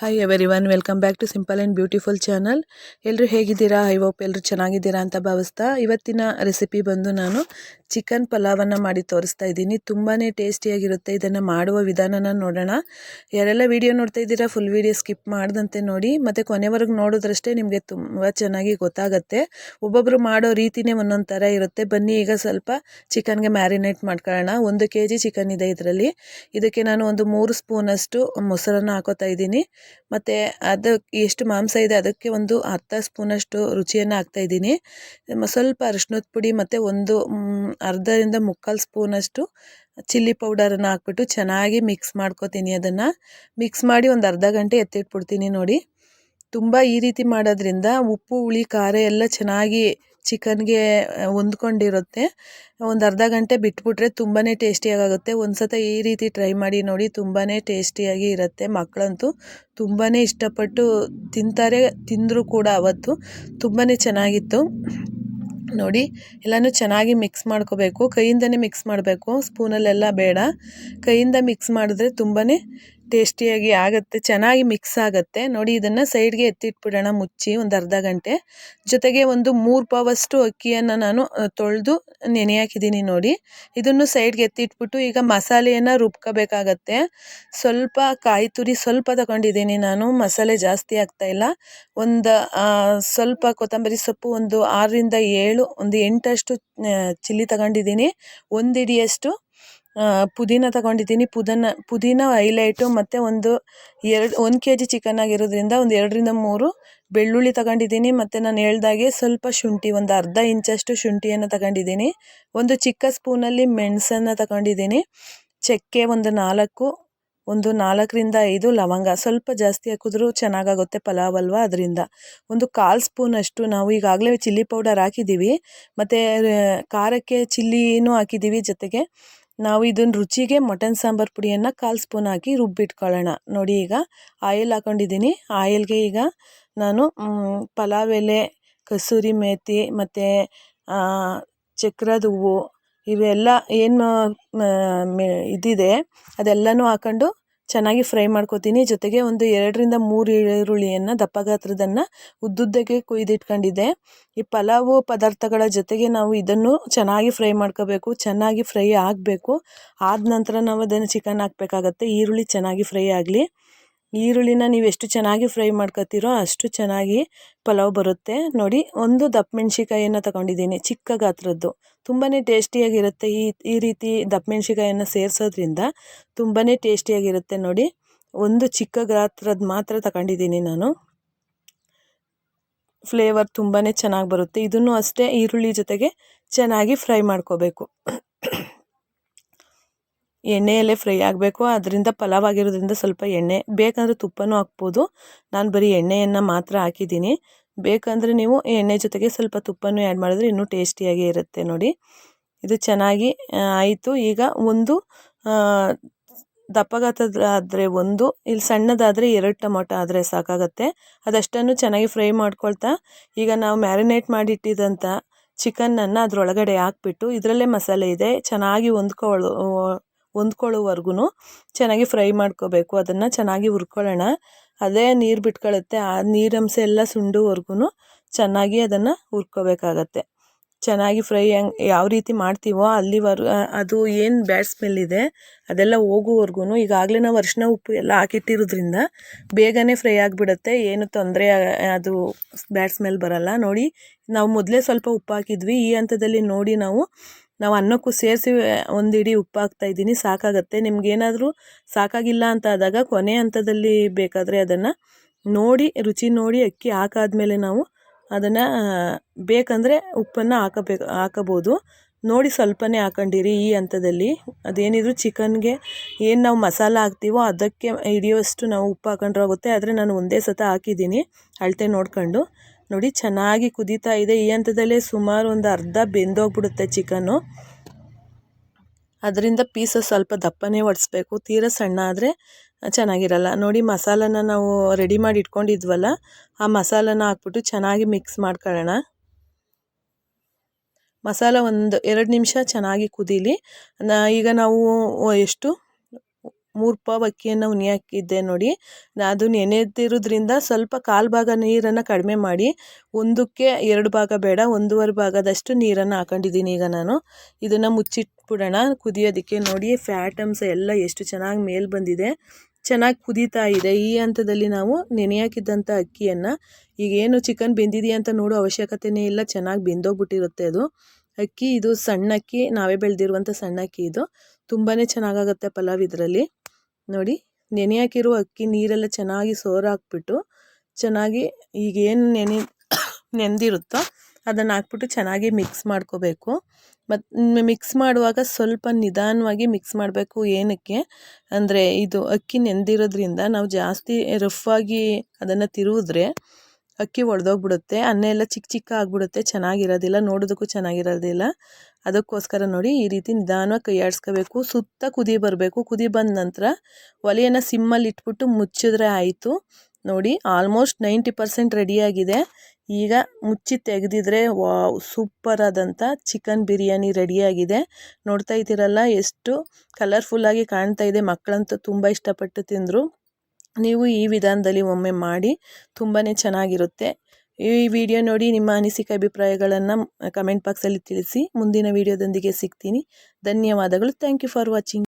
Hi everyone welcome back to simple and beautiful channel ಎಲ್ಲರೂ ಹೇಗಿದ್ದೀರಾ? I hope ಎಲ್ಲರೂ ಚೆನ್ನಾಗಿದ್ದೀರಾ ಅಂತ ಭಾವಿಸ್ತಾ ಇವತ್ತಿನ ರೆಸಿಪಿ ಬಂದು ನಾನು ಚಿಕನ್ ಪಲಾವನ್ನು ಮಾಡಿ ತೋರಿಸ್ತಾ ಇದ್ದೀನಿ. ತುಂಬಾ ಟೇಸ್ಟಿಯಾಗಿರುತ್ತೆ ಇದನ್ನು ಮಾಡುವ ವಿಧಾನನ ನೋಡೋಣ. ಯಾರೆಲ್ಲ ವಿಡಿಯೋ ನೋಡ್ತಾ ಇದ್ದೀರಾ ಫುಲ್ ವಿಡಿಯೋ ಸ್ಕಿಪ್ ಮಾಡ್ದಂತೆ ನೋಡಿ. ಮತ್ತು ಕೊನೆವರೆಗೂ ನೋಡಿದ್ರಷ್ಟೇ ನಿಮಗೆ ತುಂಬ ಚೆನ್ನಾಗಿ ಗೊತ್ತಾಗುತ್ತೆ. ಒಬ್ಬೊಬ್ಬರು ಮಾಡೋ ರೀತಿನೇ ಒಂದೊಂದು ಥರ ಇರುತ್ತೆ. ಬನ್ನಿ, ಈಗ ಸ್ವಲ್ಪ ಚಿಕನ್ಗೆ ಮ್ಯಾರಿನೇಟ್ ಮಾಡ್ಕೊಳ್ಳೋಣ. ಒಂದು ಕೆ ಜಿ ಚಿಕನ್ ಇದೆ ಇದರಲ್ಲಿ. ಇದಕ್ಕೆ ನಾನು ಒಂದು ಮೂರು ಸ್ಪೂನಷ್ಟು ಮೊಸರನ್ನು ಹಾಕೋತಾ ಇದ್ದೀನಿ. ಮತ್ತು ಅದು ಎಷ್ಟು ಮಾಂಸ ಇದೆ ಅದಕ್ಕೆ ಒಂದು ಅರ್ಧ ಸ್ಪೂನಷ್ಟು ರುಚಿಯನ್ನು ಹಾಕ್ತಾಯಿದ್ದೀನಿ ಸ್ವಲ್ಪ ಅರಿಶಿನದ ಪುಡಿ ಮತ್ತು ಒಂದು ಅರ್ಧದಿಂದ ಮುಕ್ಕಾಲು ಸ್ಪೂನಷ್ಟು ಚಿಲ್ಲಿ ಪೌಡರನ್ನು ಹಾಕ್ಬಿಟ್ಟು ಚೆನ್ನಾಗಿ ಮಿಕ್ಸ್ ಮಾಡ್ಕೋತೀನಿ ಅದನ್ನು. ಮಿಕ್ಸ್ ಮಾಡಿ ಒಂದು ಅರ್ಧ ಗಂಟೆ ಎತ್ತಿಟ್ಬಿಡ್ತೀನಿ ನೋಡಿ. ತುಂಬ ಈ ರೀತಿ ಮಾಡೋದ್ರಿಂದ ಉಪ್ಪು, ಹುಳಿ, ಖಾರ ಎಲ್ಲ ಚೆನ್ನಾಗಿ ಚಿಕನ್ಗೆ ಹೊಂದ್ಕೊಂಡಿರುತ್ತೆ. ಒಂದು ಅರ್ಧ ಗಂಟೆ ಬಿಟ್ಬಿಟ್ರೆ ತುಂಬಾ ಟೇಸ್ಟಿಯಾಗುತ್ತೆ ಒಂದು ಸತ ಈ ರೀತಿ ಟ್ರೈ ಮಾಡಿ ನೋಡಿ ತುಂಬಾ ಟೇಸ್ಟಿಯಾಗಿ ಇರುತ್ತೆ. ಮಕ್ಕಳಂತೂ ತುಂಬಾ ಇಷ್ಟಪಟ್ಟು ತಿಂತಾರೆ, ತಿಂದರೂ ಕೂಡ ಅವತ್ತು. ತುಂಬಾ ಚೆನ್ನಾಗಿತ್ತು. ನೋಡಿ, ಎಲ್ಲನೂ ಚೆನ್ನಾಗಿ ಮಿಕ್ಸ್ ಮಾಡ್ಕೋಬೇಕು. ಕೈಯಿಂದನೇ ಮಿಕ್ಸ್ ಮಾಡಬೇಕು. ಸ್ಪೂನಲ್ಲೆಲ್ಲ ಬೇಡ. ಕೈಯಿಂದ ಮಿಕ್ಸ್ ಮಾಡಿದ್ರೆ ತುಂಬಾ ಟೇಸ್ಟಿಯಾಗಿ ಆಗುತ್ತೆ, ಚೆನ್ನಾಗಿ ಮಿಕ್ಸ್ ಆಗುತ್ತೆ. ನೋಡಿ ಇದನ್ನು ಸೈಡ್ಗೆ ಎತ್ತಿಟ್ಬಿಡೋಣ ಮುಚ್ಚಿ ಒಂದು ಅರ್ಧ ಗಂಟೆ. ಜೊತೆಗೆ ಒಂದು ಮೂರು ಪಾವಷ್ಟು ಅಕ್ಕಿಯನ್ನು ನಾನು ತೊಳೆದು ನೆನೆ ಹಾಕಿದ್ದೀನಿ ನೋಡಿ. ಇದನ್ನು ಸೈಡ್ಗೆ ಎತ್ತಿಟ್ಬಿಟ್ಟು ಈಗ ಮಸಾಲೆಯನ್ನು ರುಬ್ಕೋಬೇಕಾಗತ್ತೆ. ಸ್ವಲ್ಪ ಕಾಯಿ ತುರಿ ಸ್ವಲ್ಪ ತಗೊಂಡಿದ್ದೀನಿ ನಾನು, ಮಸಾಲೆ ಜಾಸ್ತಿ ಆಗ್ತಾಯಿಲ್ಲ ಒಂದು ಸ್ವಲ್ಪ ಕೊತ್ತಂಬರಿ ಸೊಪ್ಪು ಒಂದು ಆರರಿಂದ ಏಳು, ಒಂದು ಎಂಟಷ್ಟು ಚಿಲ್ಲಿ ತಗೊಂಡಿದ್ದೀನಿ ಒಂದು ಹಿಡಿಯಷ್ಟು ಪುದೀನ ತಗೊಂಡಿದ್ದೀನಿ. ಪುದನ, ಪುದೀನ ಐಲೈಟು ಮತ್ತು ಒಂದು ಎರಡು, ಒಂದು ಕೆ ಜಿ ಚಿಕನ್ ಆಗಿರೋದ್ರಿಂದ ಒಂದು ಎರಡರಿಂದ ಮೂರು ಬೆಳ್ಳುಳ್ಳಿ ತಗೊಂಡಿದ್ದೀನಿ. ಮತ್ತು ನಾನು ಹೇಳ್ದಾಗೆ ಸ್ವಲ್ಪ ಶುಂಠಿ, ಒಂದು ಅರ್ಧ ಇಂಚಷ್ಟು ಶುಂಠಿಯನ್ನು ತಗೊಂಡಿದ್ದೀನಿ. ಒಂದು ಚಿಕ್ಕ ಸ್ಪೂನಲ್ಲಿ ಮೆಣಸನ್ನು ತಗೊಂಡಿದ್ದೀನಿ. ಚಕ್ಕೆ ಒಂದು ನಾಲ್ಕು, ಒಂದು ನಾಲ್ಕರಿಂದ ಐದು ಲವಂಗ. ಸ್ವಲ್ಪ ಜಾಸ್ತಿ ಹಾಕಿದ್ರೂ ಚೆನ್ನಾಗಾಗುತ್ತೆ ಪಲಾವ್ ಅಲ್ವಾ ಅದರಿಂದ. ಒಂದು ಕಾಲು ಸ್ಪೂನಷ್ಟು ನಾವು ಈಗಾಗಲೇ ಚಿಲ್ಲಿ ಪೌಡರ್ ಹಾಕಿದ್ದೀವಿ ಮತ್ತು ಖಾರಕ್ಕೆ ಚಿಲ್ಲಿನೂ ಹಾಕಿದ್ದೀವಿ ಜೊತೆಗೆ. ನಾವು ಇದನ್ನ ರುಚಿಗೆ ಮಟನ್ ಸಾಂಬಾರು ಪುಡಿಯನ್ನು ಕಾಲು ಸ್ಪೂನ್ ಹಾಕಿ ರುಬ್ಬಿಟ್ಕೊಳ್ಳೋಣ. ನೋಡಿ ಈಗ ಆಯಿಲ್ ಹಾಕೊಂಡಿದ್ದೀನಿ. ಆಯಿಲ್ಗೆ ಈಗ ನಾನು ಪಲಾವ್ ಎಲೆ, ಕಸೂರಿ ಮೇತಿ ಮತ್ತು ಚಕ್ರದ ಹೂವು ಇವೆಲ್ಲ ಏನು ಇದಿದೆ ಅದೆಲ್ಲನೂ ಹಾಕೊಂಡು ಚೆನ್ನಾಗಿ ಫ್ರೈ ಮಾಡ್ಕೋತೀನಿ. ಜೊತೆಗೆ ಒಂದು ಎರಡರಿಂದ ಮೂರು ಈರುಳ್ಳಿಯನ್ನು ದಪ್ಪ ಗಾತ್ರದನ್ನು ಉದ್ದುದ್ದಕ್ಕೆ ಕೊಯ್ದಿಟ್ಕೊಂಡಿದ್ದೆ. ಈ ಪಲಾವು ಪದಾರ್ಥಗಳ ಜೊತೆಗೆ ನಾವು ಇದನ್ನು ಚೆನ್ನಾಗಿ ಫ್ರೈ ಮಾಡ್ಕೋಬೇಕು, ಚೆನ್ನಾಗಿ ಫ್ರೈ ಆಗಬೇಕು. ಆದ ನಂತರ ನಾವು ಅದನ್ನು ಚಿಕನ್ ಹಾಕಬೇಕಾಗತ್ತೆ. ಈರುಳ್ಳಿ ಚೆನ್ನಾಗಿ ಫ್ರೈ ಆಗಲಿ. ಈರುಳ್ಳಿನ ನೀವು ಎಷ್ಟು ಚೆನ್ನಾಗಿ ಫ್ರೈ ಮಾಡ್ಕೊತೀರೋ ಅಷ್ಟು ಚೆನ್ನಾಗಿ ಪಲಾವ್ ಬರುತ್ತೆ. ನೋಡಿ, ಒಂದು ದಪ್ಪ ಮೆಣಸಿಕಾಯಿಯನ್ನು ತಗೊಂಡಿದ್ದೀನಿ, ಚಿಕ್ಕ ಗಾತ್ರದ್ದು. ತುಂಬಾ ಟೇಸ್ಟಿಯಾಗಿರುತ್ತೆ ಈ ಈ ರೀತಿ ದಪ್ಪ ಮೆಣಸಿಕಾಯನ್ನು ಸೇರಿಸೋದ್ರಿಂದ ತುಂಬಾ ಟೇಸ್ಟಿಯಾಗಿರುತ್ತೆ ನೋಡಿ. ಒಂದು ಚಿಕ್ಕ ಗಾತ್ರದ್ದು ಮಾತ್ರ ತಗೊಂಡಿದ್ದೀನಿ ನಾನು. ಫ್ಲೇವರ್ ತುಂಬಾ ಚೆನ್ನಾಗಿ ಬರುತ್ತೆ. ಇದನ್ನು ಅಷ್ಟೇ ಈರುಳ್ಳಿ ಜೊತೆಗೆ ಚೆನ್ನಾಗಿ ಫ್ರೈ ಮಾಡ್ಕೋಬೇಕು. ಎಣ್ಣೆಯಲ್ಲೇ ಫ್ರೈ ಆಗಬೇಕು. ಅದರಿಂದ ಪಲಾವ್ ಆಗಿರೋದ್ರಿಂದ ಸ್ವಲ್ಪ ಎಣ್ಣೆ, ಬೇಕಂದರೆ ತುಪ್ಪನೂ ಹಾಕ್ಬೋದು. ನಾನು ಬರೀ ಎಣ್ಣೆಯನ್ನು ಮಾತ್ರ ಹಾಕಿದ್ದೀನಿ. ಬೇಕಂದರೆ ನೀವು ಎಣ್ಣೆ ಜೊತೆಗೆ ಸ್ವಲ್ಪ ತುಪ್ಪನೂ ಆ್ಯಡ್ ಮಾಡಿದ್ರೆ ಇನ್ನೂ ಟೇಸ್ಟಿಯಾಗಿ ಇರುತ್ತೆ ನೋಡಿ. ಇದು ಚೆನ್ನಾಗಿ ಆಯಿತು. ಈಗ ಒಂದು ದಪ್ಪಗಾತದಾದರೆ ಒಂದು, ಇಲ್ಲಿ ಸಣ್ಣದಾದರೆ ಎರಡು ಟೊಮೊಟೊ ಆದರೆ ಸಾಕಾಗತ್ತೆ. ಅದಷ್ಟನ್ನು ಚೆನ್ನಾಗಿ ಫ್ರೈ ಮಾಡ್ಕೊಳ್ತಾ. ಈಗ ನಾವು ಮ್ಯಾರಿನೇಟ್ ಮಾಡಿಟ್ಟಿದ್ದಂಥ ಚಿಕನನ್ನು ಅದರೊಳಗಡೆ ಹಾಕ್ಬಿಟ್ಟು, ಇದರಲ್ಲೇ ಮಸಾಲೆ ಇದೆ. ಚೆನ್ನಾಗಿ ಹೊಂದ್ಕೊಳ್ಳೋ ಹೊಂದ್ಕೊಳ್ಳೋವರೆಗೂ ಚೆನ್ನಾಗಿ ಫ್ರೈ ಮಾಡ್ಕೋಬೇಕು. ಅದನ್ನು ಚೆನ್ನಾಗಿ ಹುರ್ಕೊಳ್ಳೋಣ. ಅದೇ ನೀರು ಬಿಟ್ಕೊಳ್ಳುತ್ತೆ ಆ ನೀರಂಶ ಎಲ್ಲ ಸುಂಡುವರೆಗೂ ಚೆನ್ನಾಗಿ ಅದನ್ನು ಹುರ್ಕೋಬೇಕಾಗತ್ತೆ. ಚೆನ್ನಾಗಿ ಫ್ರೈ ಯಾವ ರೀತಿ ಮಾಡ್ತೀವೋ ಅಲ್ಲಿವರೆಗೂ ಅದು ಏನು ಬ್ಯಾಡ್ ಸ್ಮೆಲ್ ಇದೆ, ಅದೆಲ್ಲ ಹೋಗುವವರೆಗೂ ಈಗಾಗಲೇ ನಾವು ಅರಿಶಿನ ಉಪ್ಪು ಎಲ್ಲ ಹಾಕಿಟ್ಟಿರೋದ್ರಿಂದ ಬೇಗನೆ ಫ್ರೈ ಆಗಿಬಿಡುತ್ತೆ. ಏನು ತೊಂದರೆ ಅದು ಬ್ಯಾಡ್ ಸ್ಮೆಲ್ ಬರೋಲ್ಲ. ನೋಡಿ, ನಾವು ಮೊದಲೇ ಸ್ವಲ್ಪ ಉಪ್ಪು ಹಾಕಿದ್ವಿ ಈ ಹಂತದಲ್ಲಿ ನೋಡಿ ನಾವು ನಾವು ಅನ್ನಕ್ಕೂ ಸೇರಿಸಿ ಒಂದು ಉಪ್ಪು ಹಾಕ್ತಾಯಿದ್ದೀನಿ ಸಾಕಾಗತ್ತೆ. ನಿಮಗೇನಾದರೂ ಸಾಕಾಗಿಲ್ಲ ಅಂತ ಆದಾಗ ಕೊನೆ ಹಂತದಲ್ಲಿ ಬೇಕಾದರೆ ಅದನ್ನು ನೋಡಿ, ರುಚಿ ನೋಡಿ ಅಕ್ಕಿ ಹಾಕಾದ್ಮೇಲೆ ನಾವು ಅದನ್ನು ಬೇಕಂದರೆ ಉಪ್ಪನ್ನು ಹಾಕಬೇಕು, ಹಾಕಬೋದು. ನೋಡಿ ಸ್ವಲ್ಪನೇ ಹಾಕೊಂಡಿರಿ ಈ ಹಂತದಲ್ಲಿ. ಅದೇನಿದ್ರು ಚಿಕನ್ಗೆ ಏನು ನಾವು ಮಸಾಲ ಹಾಕ್ತೀವೋ ಅದಕ್ಕೆ ಹಿಡಿಯೋಷ್ಟು ನಾವು ಉಪ್ಪು ಹಾಕೊಂಡ್ರೆ ಆಗುತ್ತೆ ಆದರೆ ನಾನು ಒಂದೇ ಸತ ಹಾಕಿದ್ದೀನಿ. ಅಳತೆ ನೋಡ್ಕೊಂಡು. ನೋಡಿ, ಚೆನ್ನಾಗಿ ಕುದೀತಾ ಇದೆ. ಈ ಹಂತದಲ್ಲೇ ಸುಮಾರು ಒಂದು ಅರ್ಧ ಬೆಂದೋಗ್ಬಿಡುತ್ತೆ ಚಿಕನ್ನು ಅದರಿಂದ ಪೀಸಸ್ ಸ್ವಲ್ಪ ದಪ್ಪನೇ ಒಡಿಸ್ಬೇಕು. ತೀರ ಸಣ್ಣ ಆದರೆ ಚೆನ್ನಾಗಿರಲ್ಲ. ನೋಡಿ, ಮಸಾಲನ ನಾವು ರೆಡಿ ಮಾಡಿ ಇಟ್ಕೊಂಡಿದ್ವಲ್ಲ, ಆ ಮಸಾಲನ ಹಾಕ್ಬಿಟ್ಟು ಚೆನ್ನಾಗಿ ಮಿಕ್ಸ್ ಮಾಡ್ಕೊಳ್ಳೋಣ. ಮಸಾಲ ಒಂದು ಎರಡು ನಿಮಿಷ ಚೆನ್ನಾಗಿ ಕುದೀಲಿ. ಈಗ ನಾವು ಎಷ್ಟು? ಮೂರು ಪಾವು ಅಕ್ಕಿಯನ್ನು ಉನಿ ಹಾಕಿದ್ದೆ ನೋಡಿ ಅದು ನೆನೆದಿರೋದ್ರಿಂದ ಸ್ವಲ್ಪ ಕಾಲು ಭಾಗ ನೀರನ್ನು ಕಡಿಮೆ ಮಾಡಿ, ಒಂದಕ್ಕೆ ಎರಡು ಭಾಗ ಬೇಡ, ಒಂದೂವರೆ ಭಾಗದಷ್ಟು ನೀರನ್ನು ಹಾಕೊಂಡಿದ್ದೀನಿ ಈಗ ನಾನು. ಇದನ್ನು ಮುಚ್ಚಿಟ್ಬಿಡೋಣ. ಕುದಿಯೋದಕ್ಕೆ ನೋಡಿ ಫ್ಯಾಟ್ ಅಂಶ ಎಲ್ಲ ಎಷ್ಟು ಚೆನ್ನಾಗಿ ಮೇಲೆ ಬಂದಿದೆ. ಚೆನ್ನಾಗಿ ಕುದೀತಾ ಇದೆ. ಈ ಹಂತದಲ್ಲಿ ನಾವು ನೆನೆ ಹಾಕಿದ್ದಂಥ ಅಕ್ಕಿಯನ್ನು ಈಗೇನು ಚಿಕನ್ ಬೆಂದಿದೆಯಾ ಅಂತ ನೋಡೋ ಅವಶ್ಯಕತೆಯೇ ಇಲ್ಲ. ಚೆನ್ನಾಗಿ ಬೆಂದೋಗ್ಬಿಟ್ಟಿರುತ್ತೆ ಅದು. ಅಕ್ಕಿ ಇದು ಸಣ್ಣ ಅಕ್ಕಿ ನಾವೇ ಬೆಳೆದಿರುವಂಥ ಸಣ್ಣ ಅಕ್ಕಿ ಇದು. ತುಂಬಾ ಚೆನ್ನಾಗಾಗುತ್ತೆ ಪಲಾವ್ ಇದರಲ್ಲಿ. ನೋಡಿ ನೆನೆ ಹಾಕಿರೋ ಅಕ್ಕಿ ನೀರೆಲ್ಲ ಚೆನ್ನಾಗಿ ಸೋರಾಕ್ಬಿಟ್ಟು, ಚೆನ್ನಾಗಿ ಈಗೇನು ನೆನೆ, ನೆಂದಿರುತ್ತೋ ಅದನ್ನು ಹಾಕ್ಬಿಟ್ಟು ಚೆನ್ನಾಗಿ ಮಿಕ್ಸ್ ಮಾಡ್ಕೋಬೇಕು. ಮತ್ತು ಮಿಕ್ಸ್ ಮಾಡುವಾಗ ಸ್ವಲ್ಪ ನಿಧಾನವಾಗಿ ಮಿಕ್ಸ್ ಮಾಡಬೇಕು ಏನಕ್ಕೆ ಅಂದರೆ ಇದು ಅಕ್ಕಿ ನೆಂದಿರೋದ್ರಿಂದ ನಾವು ಜಾಸ್ತಿ ರಫ್ ಆಗಿ ಅದನ್ನು ತಿರುವಿದ್ರೆ ಅಕ್ಕಿ ಒಡೆದೋಗ್ಬಿಡುತ್ತೆ. ಅನ್ನ ಎಲ್ಲ ಚಿಕ್ಕ ಚಿಕ್ಕ ಆಗಿಬಿಡುತ್ತೆ. ಚೆನ್ನಾಗಿರೋದಿಲ್ಲ. ನೋಡೋದಕ್ಕೂ ಚೆನ್ನಾಗಿರೋದಿಲ್ಲ. ಅದಕ್ಕೋಸ್ಕರ ನೋಡಿ ಈ ರೀತಿ ನಿಧಾನವಾಗಿ ಕೈಯಾಡಿಸ್ಕೋಬೇಕು ಸುತ್ತ ಕುದಿ ಬರಬೇಕು. ಕುದಿ ಬಂದ ನಂತರ ಒಲೆಯನ್ನು ಸಿಮ್ಮಲ್ಲಿ ಇಟ್ಬಿಟ್ಟು ಮುಚ್ಚಿದ್ರೆ ಆಯಿತು. ನೋಡಿ ಆಲ್ಮೋಸ್ಟ್ ನೈಂಟಿ ಪರ್ಸೆಂಟ್ ರೆಡಿಯಾಗಿದೆ ಈಗ ಮುಚ್ಚಿ ತೆಗೆದಿದ್ರೆ ವಾ ಸೂಪರ್ ಆದಂಥ ಚಿಕನ್ ಬಿರಿಯಾನಿ ರೆಡಿಯಾಗಿದೆ ನೋಡ್ತಾ ಇದ್ದೀರಲ್ಲ, ಎಷ್ಟು ಕಲರ್ಫುಲ್ಲಾಗಿ ಕಾಣ್ತಾ ಇದೆ. ಮಕ್ಕಳಂತೂ ತುಂಬ ಇಷ್ಟಪಟ್ಟು ತಿಂದರು. ನೀವು ಈ ವಿಧಾನದಲ್ಲಿ ಒಮ್ಮೆ ಮಾಡಿ ತುಂಬಾ ಚೆನ್ನಾಗಿರುತ್ತೆ. ಈ ವಿಡಿಯೋ ನೋಡಿ ನಿಮ್ಮ ಅನಿಸಿಕೆ ಅಭಿಪ್ರಾಯಗಳನ್ನು ಕಮೆಂಟ್ ಬಾಕ್ಸಲ್ಲಿ ತಿಳಿಸಿ. ಮುಂದಿನ ವಿಡಿಯೋದೊಂದಿಗೆ ಸಿಗ್ತೀನಿ. ಧನ್ಯವಾದಗಳು. Thank you for watching